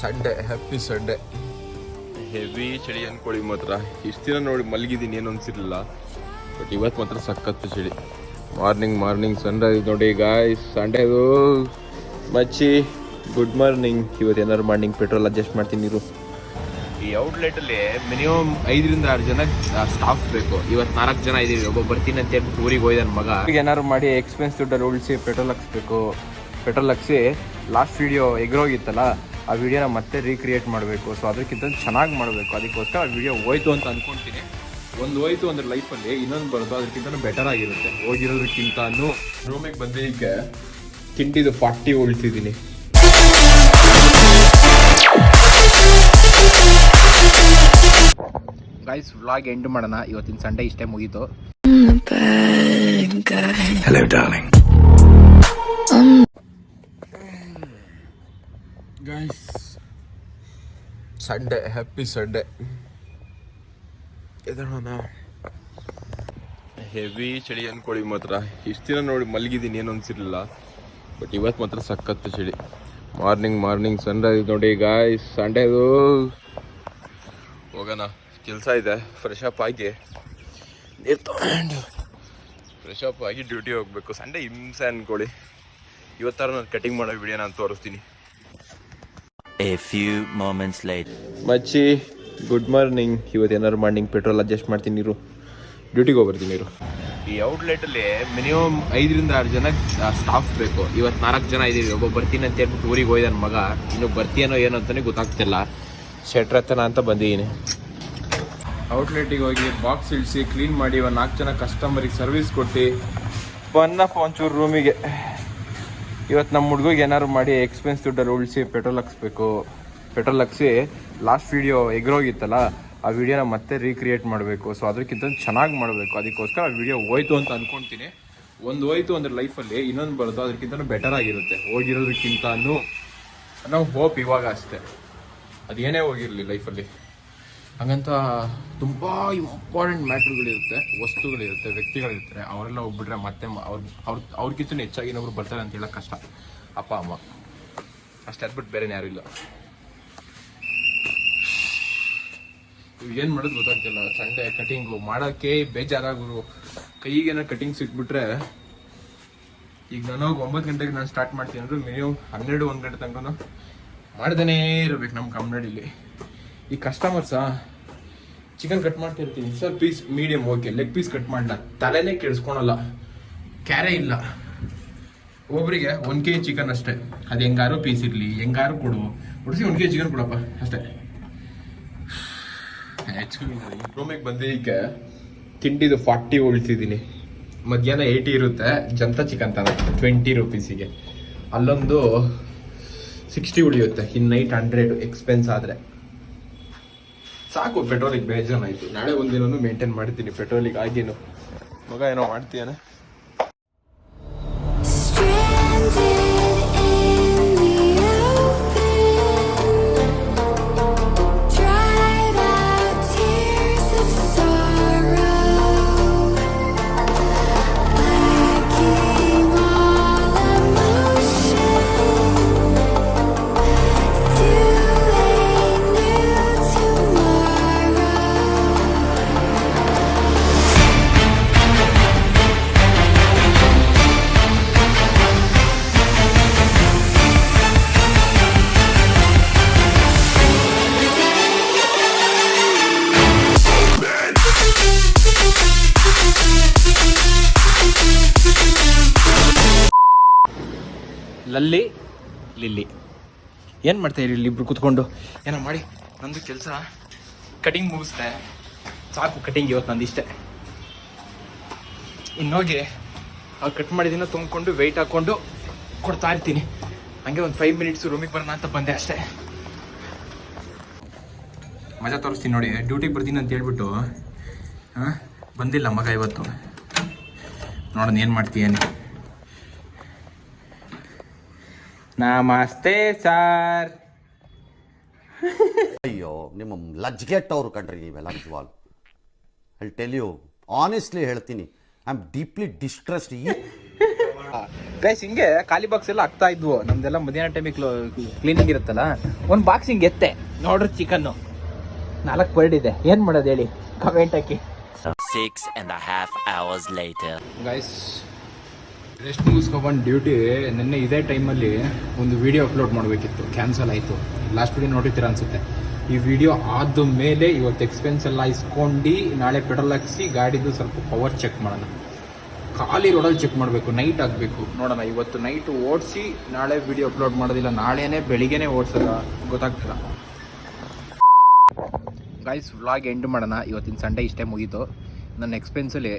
Sunday happy Sunday heavy ಚಳಿ ಅನ್ಕೊಳ್ಳಿ ಮಾತ್ರ. ಇಷ್ಟು ದಿನ ನೋಡಿ ಮಲಗಿದ್ದೀನಿ ಏನು ಅನ್ಸಿರ್ಲಿಲ್ಲ. ಬಟ್ ಇವತ್ತು ಮಾತ್ರ ಸಖತ್ತು ಚಳಿ. ಮಾರ್ನಿಂಗ್ ಮಾರ್ನಿಂಗ್ ಸನ್ರೈಸ್ ನೋಡಿ ಗಾಯ್ಸ್ ಸಂಡೇದು ಮಚ್ಚಿ ಗುಡ್ ಮಾರ್ನಿಂಗ್ ಇವತ್ತು ಏನಾದ್ರು ಮಾರ್ನಿಂಗ್ ಪೆಟ್ರೋಲ್ ಅಡ್ಜಸ್ಟ್ ಮಾಡ್ತೀನಿ ನೀರು ಈ ಔಟ್ಲೆಟಲ್ಲಿ ಮಿನಿಮಮ್ ಐದರಿಂದ ಆರು ಜನ ಸ್ಟಾಫ್ ಬೇಕು. ಇವತ್ತು ನಾಲ್ಕು ಜನ ಇದ್ದೀವಿ ಒಬ್ಬ ಬರ್ತೀನಿ ಅಂತ ಹೇಳ್ಬಿಟ್ಟು ಊರಿಗೆ ಹೋಯ್ದನ್ ಮಗ. ಏನಾದ್ರು ಮಾಡಿ ಎಕ್ಸ್ಪೆನ್ಸ್ ದುಡ್ಡಲ್ಲಿ ಉಳಿಸಿ ಪೆಟ್ರೋಲ್ ಹಾಕ್ಸ್ಬೇಕು. ಪೆಟ್ರೋಲ್ ಹಾಕ್ಸಿ ಲಾಸ್ಟ್ ವೀಡಿಯೋ ಎಗ್ರೋಗಿತ್ತಲ್ಲ? ಆ ವಿಡಿಯೋನ ಮತ್ತೆ ರೀಕ್ರಿಯೇಟ್ ಮಾಡಬೇಕು. ಸೊ ಅದಕ್ಕಿಂತ ಚೆನ್ನಾಗಿ ಮಾಡಬೇಕು. ಅದಕ್ಕೋಸ್ಕರ ಆ ವಿಡಿಯೋ ಹೋಯ್ತು ಅಂತ ಅನ್ಕೊಂತೀನಿ. ಒಂದು ಹೋಯ್ತು ಅಂದ್ರೆ ಲೈಫಲ್ಲಿ ಇನ್ನೊಂದು ಬರೋದು ಅದಕ್ಕಿಂತ ಬೆಟರ್ ಆಗಿರುತ್ತೆ. ಹೋಗಿರೋದಕ್ಕಿಂತನೂ ರೂಮಿಗೆ ಬಂದಿದ್ದಕ್ಕೆ ತಿಂಡಿದು ಫಾರ್ಟಿ ಉಳ್ತಿದ್ದೀನಿ ಗೈಸ್ ವ್ಲಾಗ್ ಎಂಡ್ ಮಾಡೋಣ. ಇವತ್ತಿನ ಸಂಡೇ ಇಷ್ಟೇ ಮುಗೀತು ಗೈಸ್ ಸಂಡೇ ಹ್ಯಾಪಿ ಸಂಡೇ ಎದೋಣ ಹೆವಿ ಚಳಿ ಅನ್ಕೊಳ್ಳಿ ಮಾತ್ರ. ಇಷ್ಟು ದಿನ ನೋಡಿ ಮಲಗಿದ್ದೀನಿ ಏನು ಅನ್ಸಿರ್ಲಿಲ್ಲ. ಬಟ್ ಇವತ್ತು ಮಾತ್ರ ಸಖತ್ತು ಚಳಿ. ಮಾರ್ನಿಂಗ್ ಮಾರ್ನಿಂಗ್ ಸನ್ರೈಸ್ ನೋಡಿ ಗಾಯ್ಸ್ ಸಂಡೇದು ಹೋಗೋಣ. ಕೆಲಸ ಇದೆ ಫ್ರೆಶ್ ಅಪ್ ಆಗಿ. ನೀರು ತಗೊಂಡು. ಫ್ರೆಶ್ ಅಪ್ ಆಗಿ ಡ್ಯೂಟಿ ಹೋಗಬೇಕು. ಸಂಡೇ ಹಿಂಸೆ ಅನ್ಕೊಳ್ಳಿ. ಇವತ್ತಾರು ನಾನು ಕಟಿಂಗ್ ಮಾಡೋ ವಿಡಿಯೋ ನಾನು ತೋರಿಸ್ತೀನಿ. A few moments later. ಮಚ್ಚಿ ಗುಡ್ ಮಾರ್ನಿಂಗ್ ಇವತ್ತು ಏನಾದ್ರು ಮಾರ್ನಿಂಗ್ ಪೆಟ್ರೋಲ್ ಅಡ್ಜಸ್ಟ್ ಮಾಡ್ತೀನಿ ನೀರು ಡ್ಯೂಟಿಗೆ ಹೋಗ್ಬರ್ತೀನಿ ನೀರು ಈ ಔಟ್ಲೆಟಲ್ಲಿ ಮಿನಿಮಮ್ ಐದರಿಂದ ಆರು ಜನ ಸ್ಟಾಫ್ ಬೇಕು. ಇವತ್ತು ನಾಲ್ಕು ಜನ ಇದ್ದೀವಿ. ಒಬ್ಬ ಬರ್ತೀನಿ ಅಂತ ಹೇಳ್ಬಿಟ್ಟು ಊರಿಗೆ ಹೋಯ್ದನ್ ಮಗ. ಇನ್ನು ಬರ್ತೀಯನೋ ಏನೋ ಅಂತಾನೆ ಗೊತ್ತಾಗ್ತಿಲ್ಲ. ಶೆಟ್ರ್ ಹತ್ತನ ಅಂತ ಬಂದಿದ್ದೀನಿ ಔಟ್ಲೆಟಿಗೆ ಹೋಗಿ ಬಾಕ್ಸ್ ಇಳಿಸಿ ಕ್ಲೀನ್ ಮಾಡಿ ಒಂದು ನಾಲ್ಕು ಜನ ಕಸ್ಟಮರಿಗೆ ಸರ್ವಿಸ್ ಕೊಟ್ಟು ಬನ್ನಪ್ಪ ಒಂಚೂರು ರೂಮಿಗೆ ಇವತ್ತು ನಮ್ಮ ಹುಡುಗಿಗೆ ಏನಾದ್ರು ಮಾಡಿ ಎಕ್ಸ್ಪೆನ್ಸ್ ದುಡ್ಡಲ್ಲಿ ಉಳಿಸಿ ಪೆಟ್ರೋಲ್ ಹಾಕ್ಸ್ಬೇಕು. ಪೆಟ್ರೋಲ್ ಹಾಕ್ಸಿ ಲಾಸ್ಟ್ ವಿಡಿಯೋ ಎಗ್ರೋಗಿತ್ತಲ್ಲ, ಆ ವಿಡಿಯೋನ ಮತ್ತೆ ರೀಕ್ರಿಯೇಟ್ ಮಾಡಬೇಕು. ಸೊ ಅದಕ್ಕಿಂತ ಚೆನ್ನಾಗಿ ಮಾಡಬೇಕು. ಅದಕ್ಕೋಸ್ಕರ ಆ ವಿಡಿಯೋ ಹೋಯ್ತು ಅಂತ ಅನ್ಕೊಂತೀನಿ. ಒಂದು ಹೋಯ್ತು ಅಂದ್ರೆ ಲೈಫಲ್ಲಿ ಇನ್ನೊಂದು ಬರುತ್ತೋ ಅದಕ್ಕಿಂತ ಬೆಟರ್ ಆಗಿರುತ್ತೆ. ಹೋಗಿರೋದಕ್ಕಿಂತನೂ ನಾವು ಹೋಪ್ ಇವಾಗ ಅಷ್ಟೇ. ಅದೇನೇ ಹೋಗಿರಲಿ ಲೈಫಲ್ಲಿ ಹಾಗಂತ ತುಂಬ ಇಂಪಾರ್ಟೆಂಟ್ ಮ್ಯಾಟ್ರ್ಗಳಿರುತ್ತೆ, ವಸ್ತುಗಳಿರುತ್ತೆ, ವ್ಯಕ್ತಿಗಳಿರ್ತಾರೆ. ಅವರೆಲ್ಲ ಹೋಗ್ಬಿಟ್ರೆ ಮತ್ತೆ ಅವ್ರ ಅವ್ರ ಅವ್ರಿಗಿಂತ ಹೆಚ್ಚಾಗಿ ಇನ್ನೊಬ್ರು ಬರ್ತಾರೆ ಅಂತ ಹೇಳೋಕೆ ಕಷ್ಟ. ಅಪ್ಪ, ಅಮ್ಮ. ಅಷ್ಟು ಅದ್ಬಿಟ್ಟು ಬೇರೆ ಯಾರು ಇಲ್ಲ. ಏನು ಮಾಡೋದು ಗೊತ್ತಾಗ್ತಿಲ್ಲ. ಸಂಡೆ ಕಟಿಂಗು ಮಾಡೋಕ್ಕೆ ಬೇಜಾರಾಗೋರು ಕೈಗೇನೋ ಕಟಿಂಗ್ ಸಿಕ್ಬಿಟ್ರೆ ಈಗ ನಾನು ಒಂಬತ್ತು ಗಂಟೆಗೆ ನಾನು ಸ್ಟಾರ್ಟ್ ಮಾಡ್ತೀನಿ ಅಂದ್ರೆ ಮಿನಿಮಮ್ ಹನ್ನೆರಡು, ಒಂದು ಗಂಟೆ ತನಕ ಮಾಡ್ದೇ ಇರಬೇಕು ನಮ್ಮ ಕಂಪ್ನಿಯಲ್ಲಿ ಈ ಕಸ್ಟಮರ್ಸಾ ಚಿಕನ್ ಕಟ್ ಮಾಡ್ತಿರ್ತೀನಿ. Sir piece medium okay leg piece cut ಮಾಡಲ್ಲ ತಲೆನೇ ಕೆಡಿಸ್ಕೊಳಲ್ಲ. ಕ್ಯಾರೆ ಇಲ್ಲ. ಒಬ್ಬರಿಗೆ ಒನ್ ಕೆ ಜಿ ಚಿಕನ್ ಅಷ್ಟೇ. ಅದು ಹೆಂಗಾರು ಪೀಸ್ ಇರಲಿ ಹೆಂಗಾರು ಕೊಡು. ಒಡಿಸಿ ಒನ್ ಕೆ ಜಿ ಚಿಕನ್ ಕೊಡಪ್ಪ ಅಷ್ಟೇ. ರೂಮಿಗೆ ಬಂದಿದ್ದಕ್ಕೆ ತಿಂಡಿದು ಫಾರ್ಟಿ ಉಳಿಸಿದ್ದೀನಿ ಮಧ್ಯಾಹ್ನ ಏಯ್ಟಿ ಇರುತ್ತೆ. ಜಂತ ಚಿಕನ್ ತಾನೆ ಟ್ವೆಂಟಿ ರುಪೀಸಿಗೆ ಅಲ್ಲೊಂದು ಸಿಕ್ಸ್ಟಿ ಉಳಿಯುತ್ತೆ. ಇನ್ನು ನೈಟ್ ಹಂಡ್ರೆಡ್ ಎಕ್ಸ್ಪೆನ್ಸ್ ಆದರೆ. ಸಾಕು ಪೆಟ್ರೋಲಿಗೆ ಬೇಜಾನಾಯ್ತು ನಾಳೆ ಒಂದಿನೂ ಮೇಂಟೈನ್ ಮಾಡ್ತೀನಿ ಪೆಟ್ರೋಲಿಗೆ ಆಗೇನು ಮಗ ಏನೋ ಮಾಡ್ತೀಯಾನೆ? ಲಲ್ಲಿ ಲಿಲ್ಲಿ. ಏನು ಮಾಡ್ತಾ ಇರಿ ಇಬ್ರು ಕುತ್ಕೊಂಡು? ಏನೋ ಮಾಡಿ, ನಂದು ಕೆಲಸ ಕಟಿಂಗ್ ಮುಗಿಸ್ದೆ. ಸಾಕು ಕಟಿಂಗ್ ಇವತ್ತು ನಂದು ಇಷ್ಟೇ. ಇನ್ನೋಗಿ ಆ ಕಟ್ ಮಾಡಿದಿನ ತುಂಬಿಕೊಂಡು ವೆಯ್ಟ್ ಹಾಕ್ಕೊಂಡು ಕೊಡ್ತಾ ಇರ್ತೀನಿ. ಹಂಗೆ ಒಂದು ಫೈವ್ ಮಿನಿಟ್ಸ್ ರೂಮಿಗೆ ಬರೋಣ ಅಂತ ಬಂದೆ ಅಷ್ಟೇ. ಮಜಾ ತೋರಿಸ್ತೀನಿ ನೋಡಿ ಡ್ಯೂಟಿಗೆ ಬರ್ತೀನಿ ಅಂತ ಹೇಳ್ಬಿಟ್ಟು, ಹಾಂ, ಬಂದಿಲ್ಲ ಮಗ ಇವತ್ತು. ನೋಡೋಣ ಏನು ಮಾಡ್ತೀಯೇನು ನಮಸ್ತೆ ಸರ್. ಅಯ್ಯೋ ನಿಮ್ಮ ಲಜ್ಗೆಟ್ಟವ್ರು ಕಂಡ್ರಿ ನೀವೆಲ್ಲ ನಿಜವಾಗ್ಲು. ಐ ಟೆಲ್ ಯು ಆನೆಸ್ಟ್ಲಿ ಹೇಳ್ತೀನಿ ಐ ಆಮ್ ಡೀಪ್ಲಿ ಡಿಸ್ಟ್ರೆಸ್ಡ್ ಈ ಗೈಸ್ ಹಿಂಗೆ ಖಾಲಿ ಬಾಕ್ಸ್ ಎಲ್ಲ ಆಗ್ತಾ ಇದ್ವು. ನಮ್ದೆಲ್ಲ ಮಧ್ಯಾಹ್ನ ಟೈಮಿಗೆ ಕ್ಲೀನಿಂಗ್ ಇರುತ್ತಲ್ಲ ಒಂದು ಬಾಕ್ಸ್ ಹಿಂಗೆ ಎತ್ತೆ. ನೋಡ್ರಿ ಚಿಕನ್ನು ನಾಲ್ಕು ಬರ್ಡ್ ಇದೆ. ಏನು ಮಾಡೋದು ಹೇಳಿ? Comment hockey. Six and half hours light guys rest ಮುಗಿಸ್ಕೊಬಂದು duty ನಿನ್ನೆ ಇದೇ ಟೈಮಲ್ಲಿ ಒಂದು ವಿಡಿಯೋ ಅಪ್ಲೋಡ್ ಮಾಡಬೇಕಿತ್ತು ಕ್ಯಾನ್ಸಲ್ ಆಯಿತು. ಲಾಸ್ಟ್ ವಿಡಿಯೋ ನೋಡಿರ್ತೀರ ಅನ್ಸುತ್ತೆ. ಈ ವಿಡಿಯೋ ಆದ ಮೇಲೆ ಇವತ್ತು ಎಕ್ಸ್ಪೆನ್ಸ್ ಎಲ್ಲ ಇಸ್ಕೊಂಡು ನಾಳೆ ಪೆಟ್ರೋಲ್ ಹಾಕಿಸಿ ಗಾಡಿದು ಸ್ವಲ್ಪ ಪವರ್ ಚೆಕ್ ಮಾಡೋಣ. ಖಾಲಿ ರೋಡಲ್ಲಿ ಚೆಕ್ ಮಾಡಬೇಕು ನೈಟ್ ಆಗಬೇಕು. ನೋಡೋಣ, ಇವತ್ತು ನೈಟ್ ಓಡಿಸಿ ನಾಳೆ ವಿಡಿಯೋ ಅಪ್ಲೋಡ್ ಮಾಡೋದಿಲ್ಲ, ನಾಳೆನೇ ಬೆಳಿಗ್ಗೆನೇ ಓಡಿಸಲ್ಲ ಗೊತ್ತಾಗ್ತಿಲ್ಲ. ಗಾಯ್ಸ್ ವ್ಲಾಗ್ ಎಂಡ್ ಮಾಡೋಣ. ಇವತ್ತಿನ ಸಂಡೇ ಇಷ್ಟೇ ಮುಗೀತು. ನನ್ನ ಎಕ್ಸ್ಪೆನ್ಸಲ್ಲಿ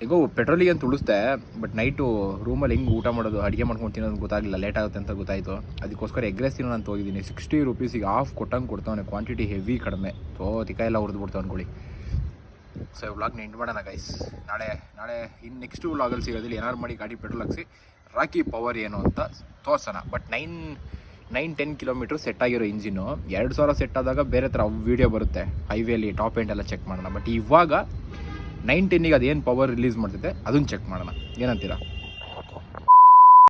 ಹೇಗೋ ಪೆಟ್ರೋಲಿಗೆ ಅಂತ ಉಳಿಸ್ದೆ ಬಟ್ ನೈಟು ರೂಮಲ್ಲಿ ಹೆಂಗೆ ಊಟ ಮಾಡೋದು, ಅಡುಗೆ ಮಾಡ್ಕೊಂಡು ತಿನ್ನೋದು ಗೊತ್ತಾಗಲಿಲ್ಲ ಲೇಟ್ ಆಗುತ್ತೆ ಅಂತ ಗೊತ್ತಾಯಿತು. ಅದಕ್ಕೋಸ್ಕರ ಎಗ್ರೆಸ್ ತಿನ್ನೋಣ ಅಂತ ಹೋಗಿದ್ದೀನಿ. ಸಿಕ್ಸ್ಟಿ ರುಪೀಸಿಗೆ ಆಫ್ ಕೊಟ್ಟಂಗೆ ಕೊಡ್ತಾವನೆ ಕ್ವಾಂಟಿಟಿ ಹೆವಿ ಕಡಿಮೆ. ತೋ ತಿಕ್ಕ ಎಲ್ಲ ಹುರಿದು ಬಿಡ್ತಾವೆ ಅನ್ಕೊಳ್ಳಿ ಸೊ ವ್ಲಾಗ್ನ ಎಂಡ್ ಮಾಡೋಣ ಗೈಸ್ ನಾಳೆ ನಾಳೆ ಇನ್ನು ನೆಕ್ಸ್ಟ್ ವ್ಲಾಗಲ್ಲಿ ಸಿಗೋದಿಲ್ಲ. ಏನಾರು ಮಾಡಿ ಗಾಡಿ ಪೆಟ್ರೋಲ್ ಹಾಕಿಸಿ ರಾಕಿ ಪವರ್ ಏನು ಅಂತ ತೋರ್ಸೋಣ. But nine nine ten kilometre set ಆಗಿರೋ ಇಂಜಿನು ಎರಡು ಸಾವಿರ ಸೆಟ್ ಆದಾಗ ಬೇರೆ ಥರ ವೀಡಿಯೋ ಬರುತ್ತೆ. ಹೈವೇಲಿ ಟಾಪ್ ಎಂಡ್ ಎಲ್ಲ ಚೆಕ್ ಮಾಡೋಣ. ಬಟ್ ಇವಾಗ ನೈನ್ ಟೆನ್ನಿಗೆ ಅದೇನು ಪವರ್ ರಿಲೀಸ್ ಮಾಡ್ತೈತೆ ಅದನ್ನು ಚೆಕ್ ಮಾಡೋಣ. ಏನಂತೀರಾ?